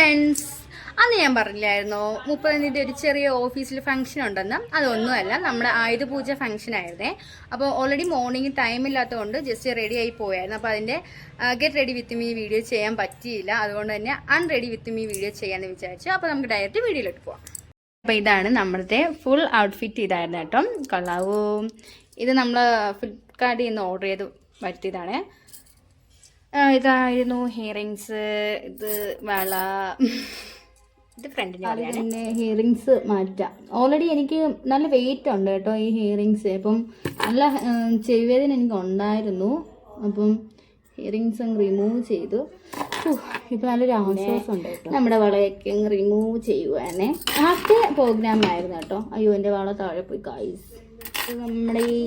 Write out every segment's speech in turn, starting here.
Friends അന്ന് ഞാൻ പറഞ്ഞില്ലായിരുന്നോ? മുപ്പതിന്റെ ഒരു ചെറിയ ഓഫീസിൽ ഫംഗ്ഷൻ ഉണ്ടെന്ന്. അതൊന്നുമല്ല നമ്മുടെ ആയുധ പൂജ ഫംഗ്ഷൻ ആയിരുന്നേ. അപ്പോൾ ഓൾറെഡി മോർണിംഗ് ടൈം ഇല്ലാത്തതുകൊണ്ട് ജസ്റ്റ് റെഡി ആയി പോയായിരുന്നു. അപ്പോൾ അതിന്റെ get ready with me video ചെയ്യാൻ പറ്റിയില്ല. അതുകൊണ്ട് തന്നെ അൺറെഡി വിത്ത് മീ വീഡിയോ ചെയ്യാമെന്ന് വിചാരിച്ചു. അപ്പോൾ നമുക്ക് ഡയറക്റ്റ് വീഡിയോയിലോട്ട് പോവാം. അപ്പോൾ ഇതാണ് നമ്മുടെ ഫുൾ ഔട്ട്ഫിറ്റ് ഇതായിരുന്നു കേട്ടോ. കൊള്ളാവൂ. ഇത് നമ്മൾ ഫ്ലിപ്കാർട്ടിൽ നിന്ന് ഓർഡർ ചെയ്ത് വരുത്തിയതാണ്. ഇതായിരുന്നു ഹിയറിങ്സ് ഇത് വള. ഇത് ഫ്രണ്ടിന് പിന്നെ ഹിയറിങ്സ് മാറ്റാം. ഓൾറെഡി എനിക്ക് നല്ല വെയിറ്റ് ഉണ്ട് കേട്ടോ ഈ ഹിയറിങ്സ് അപ്പം നല്ല ചെവിവേദന എനിക്ക് ഉണ്ടായിരുന്നു. അപ്പം ഹിയറിങ്സ് അങ്ങ് റിമൂവ് ചെയ്തു. ഇപ്പം നല്ലൊരു ആശ്വാസം ഉണ്ട് കേട്ടോ. നമ്മുടെ വളയൊക്കെ അങ്ങ് റിമൂവ് ചെയ്യുവാനെ ആദ്യ പ്രോഗ്രാം ആയിരുന്നു കേട്ടോ. അയ്യോ എന്റെ വള താഴെ പോയി കായ്സ് നമ്മുടെ ഈ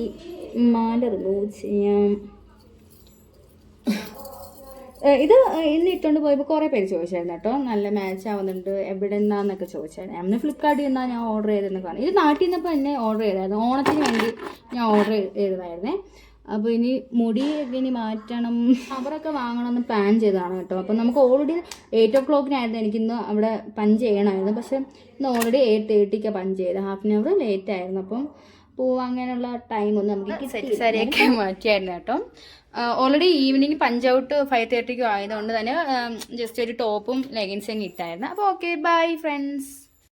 മാല റിമൂവ് ചെയ്യാം. ഇത് ഇന്ന് ഇട്ടുകൊണ്ട് പോയപ്പോൾ കുറേ പേര് ചോദിച്ചായിരുന്നു കേട്ടോ നല്ല മാച്ച് ആവുന്നുണ്ട്. എവിടെ നിന്നാന്നൊക്കെ ചോദിച്ചായിരുന്നു അന്ന് ഫ്ലിപ്കാർട്ടിൽ നിന്നാണ് ഞാൻ ഓർഡർ ചെയ്തതെന്ന് പറഞ്ഞു. ഇത് നാട്ടിൽ നിന്നപ്പോൾ എന്നെ ഓർഡർ ചെയ്തായിരുന്നു. ഓണത്തിന് വേണ്ടി ഞാൻ ഓർഡർ ചെയ്തതായിരുന്നേ. അപ്പോൾ ഇനി മുടി ഇനി മാറ്റണം. അവരൊക്കെ വാങ്ങണമെന്ന് പ്ലാൻ ചെയ്തതാണ് കേട്ടോ അപ്പോൾ നമുക്ക് ഓൾറെഡി എയ്റ്റ് ഓ ക്ലോക്കിനായിരുന്നു എനിക്കിന്ന് അവിടെ പഞ്ച് ചെയ്യണമായിരുന്നു പക്ഷേ ഇന്ന് ഓൾറെഡി എയ്റ്റ് തേർട്ടിക്കാണ് പഞ്ച് ചെയ്തത്. ഹാഫ് ആൻ അവർ ലേറ്റ് ആയിരുന്നു. അപ്പം അങ്ങനെയുള്ള ടൈമൊന്നും നമുക്ക് സെറ്റ് സാരിയൊക്കെ മാറ്റിയായിരുന്നു കേട്ടോ already evening punch out five തേർട്ടിക്കും ആയതുകൊണ്ട് തന്നെ ജസ്റ്റ് ഒരു ടോപ്പും ലെഗിൻസും ഇട്ടായിരുന്നു. അപ്പോൾ ഓക്കെ ബൈ ഫ്രണ്ട്സ്